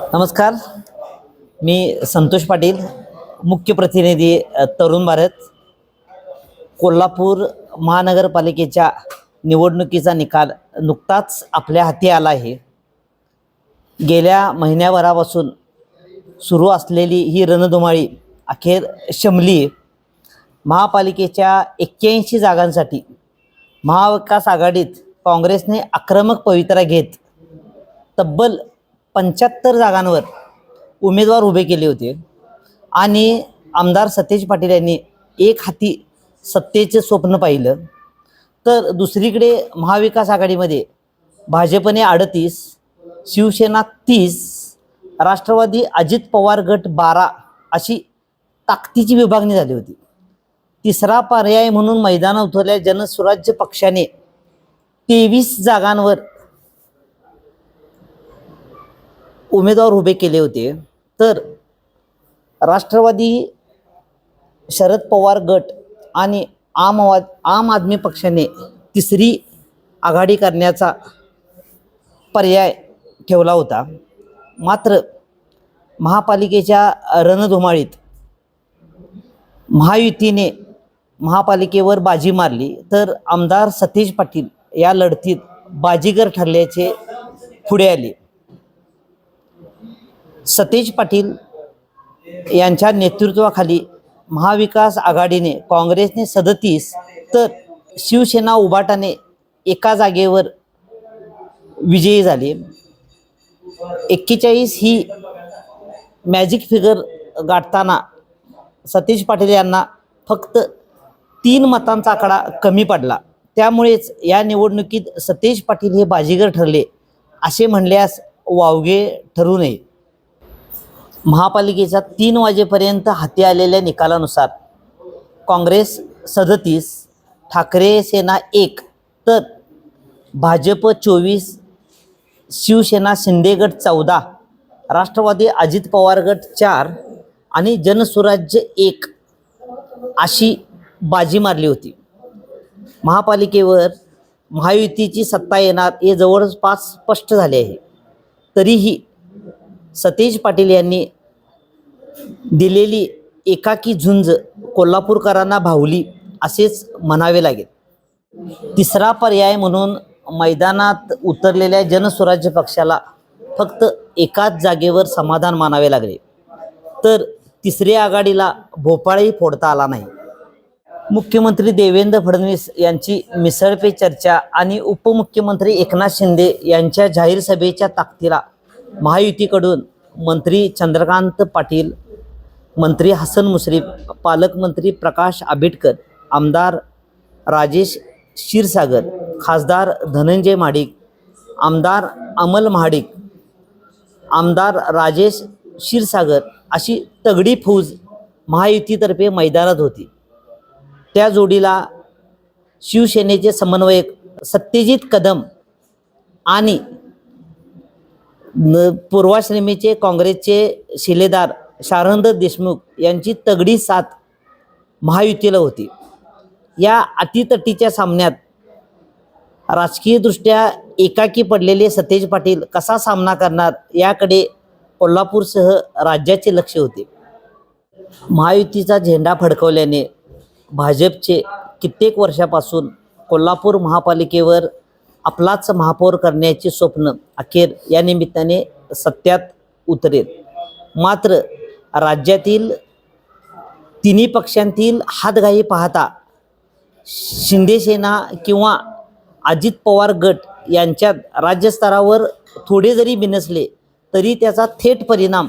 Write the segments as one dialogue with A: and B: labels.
A: नमस्कार. मी संतोष पाटील मुख्य प्रतिनिधी तरुण भारत. कोल्हापूर महानगरपालिकेच्या निवडणुकीचा निकाल नुकताच आपल्या हाती आला आहे. गेल्या महिन्याभरापासून सुरू असलेली ही रणधुमाळी अखेर शमली. महापालिकेच्या एक्क्याऐंशी जागांसाठी महाविकास आघाडीत काँग्रेसने आक्रमक पवित्रा घेत तब्बल पंच्याहत्तर जागांवर उमेदवार उभे केले होते. आणि आमदार सतेज पाटील यांनी एक हाती सत्तेचे स्वप्न पाहिलं. तर दुसरीकडे महाविकास आघाडीमध्ये भाजपने अडतीस शिवसेना तीस राष्ट्रवादी अजित पवार गट बारा अशी ताकदीची विभागणी झाली होती. तिसरा पर्याय म्हणून मैदान उतरल्या जनस्वराज्य पक्षाने तेवीस जागांवर उमेदवार उभे केले होते. तर राष्ट्रवादी शरद पवार गट आणि आम आम आदमी पक्षाने तिसरी आघाडी करण्याचा पर्याय ठेवला होता. मात्र महापालिकेच्या रणधुमाळीत महायुतीने महापालिकेवर बाजी मारली. तर आमदार सतीश पाटील या लढतीत बाजीगर ठरल्याचे पुढे आले. सतेज पाटील यांच्या नेतृत्वाखाली महाविकास आघाडीने काँग्रेसने सदतीस तर शिवसेना उबाटाने एका जागेवर विजयी झाले. एक्केचाळीस ही मॅजिक फिगर गाठताना सतीश पाटील यांना फक्त तीन मतांचा आकडा कमी पडला. त्यामुळेच या निवडणुकीत सतीश पाटील हे बाजीगर ठरले असे म्हणल्यास वावगे ठरू नये. महापालिकेच्या तीन वाजेपर्यंत हाती आलेल्या निकालानुसार काँग्रेस सदतीस ठाकरे सेना एक तर भाजप चोवीस शिवसेना शिंदेगड चौदा राष्ट्रवादी अजित पवार गट चार आणि जनसुराज्य एक अशी बाजी मारली होती. महापालिकेवर महायुतीची सत्ता येणार हे जवळपास स्पष्ट झाले आहे. तरीही सतेज पाटील यांनी दिलेली एकाकी झुंज कोल्हापूरकरांना भावली असेच म्हणावे लागेल. तिसरा पर्याय म्हणून मैदानात उतरलेल्या जनस्वराज्य पक्षाला फक्त एकाच जागेवर समाधान मानावे लागले. तर तिसऱ्या आघाडीला भोपाळही फोडता आला नाही. मुख्यमंत्री देवेंद्र फडणवीस यांची मिसळपे चर्चा आणि उपमुख्यमंत्री एकनाथ शिंदे यांच्या जाहीर सभेच्या ताकदीला महायुतीकडून मंत्री चंद्रकांत पाटील मंत्री हसन मुश्रीफ पालकमंत्री प्रकाश आंबेडकर आमदार राजेश क्षीरसागर खासदार धनंजय महाडिक आमदार अमल महाडिक आमदार राजेश क्षीरसागर अशी तगडी फौज महायुतीतर्फे मैदानात होती. त्या जोडीला शिवसेनेचे समन्वयक सत्यजित कदम आणि न पूर्वाश्रमीचे काँग्रेसचे शिलेदार शारंद देशमुख यांची तगडी साथ महायुतीला होती. या अतितटीच्या सामन्यात राजकीयदृष्ट्या एकाकी पडलेले सतेज पाटील कसा सामना करणार याकडे कोल्हापूरसह राज्याचे लक्ष होते. महायुतीचा झेंडा फडकवल्याने भाजपचे कित्येक वर्षापासून कोल्हापूर महापालिकेवर आपलाच महापौर करण्याचे स्वप्न अखेर या निमित्ताने सत्यात उतरेल. मात्र राज्यातील तिन्ही पक्षांतील हातघाई पाहता शिंदेसेना किंवा अजित पवार गट यांच्यात राज्यस्तरावर थोडे जरी बिनसले तरी त्याचा थेट परिणाम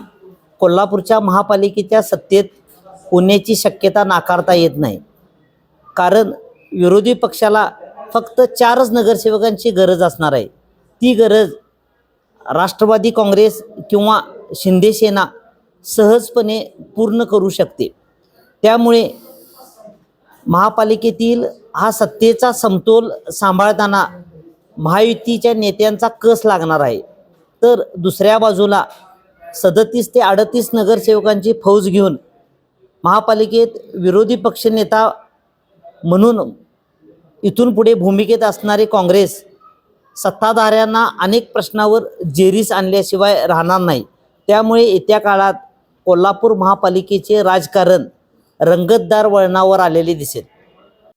A: कोल्हापूरच्या महापालिकेच्या सत्तेत होण्याची शक्यता नाकारता येत नाही. कारण विरोधी पक्षाला फक्त चारच नगरसेवकांची गरज असणार आहे. ती गरज राष्ट्रवादी काँग्रेस किंवा शिंदेसेना सहजपणे पूर्ण करू शकते. त्यामुळे महापालिकेतील हा सत्तेचा समतोल सांभाळताना महायुतीच्या नेत्यांचा कस लागणार आहे? तर दुसऱ्या बाजूला सदतीस ते अडतीस नगरसेवकांची फौज घेऊन महापालिकेत विरोधी पक्षनेता म्हणून इथून पुढे भूमिकेत असणारे काँग्रेस सत्ताधाऱ्यांना अनेक प्रश्नावर जेरीस आणल्याशिवाय राहणार नाही. त्यामुळे येत्या काळात कोल्हापूर महापालिकेचे राजकारण रंगतदार वळणावर आलेले दिसेल.